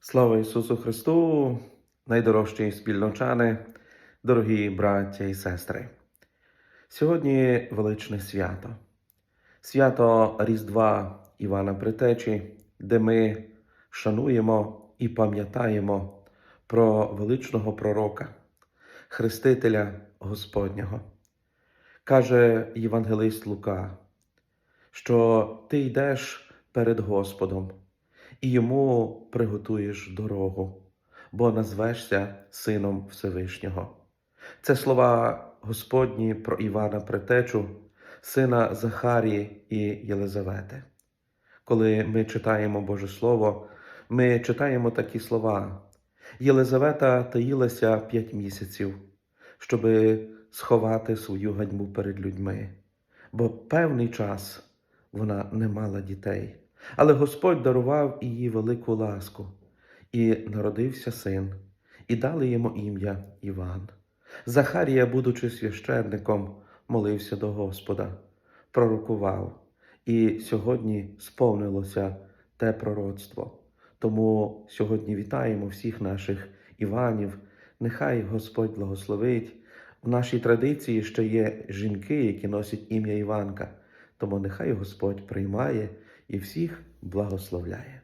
Слава Ісусу Христу, найдорожчі спільночани, дорогі браття і сестри. Сьогодні величне свято, свято Різдва Івана Притечі, де ми шануємо і пам'ятаємо про величного пророка, Хрестителя Господнього. Каже Євангелист Лука, що ти йдеш перед Господом і йому приготуєш дорогу, бо назвешся Сином Всевишнього. Це слова Господні про Івана Претечу, сина Захарії і Єлизавети. Коли ми читаємо Боже Слово, ми читаємо такі слова. Єлизавета таїлася п'ять місяців, щоби сховати свою ганьбу перед людьми, бо певний час вона не мала дітей. Але Господь дарував їй велику ласку, і народився син, і дали йому ім'я Іван. Захарія, будучи священником, молився до Господа, пророкував, і сьогодні сповнилося те пророцтво. Тому сьогодні вітаємо всіх наших Іванів. Нехай Господь благословить. В нашій традиції ще є жінки, які носять ім'я Іванка. Тому нехай Господь приймає і всіх благословляє.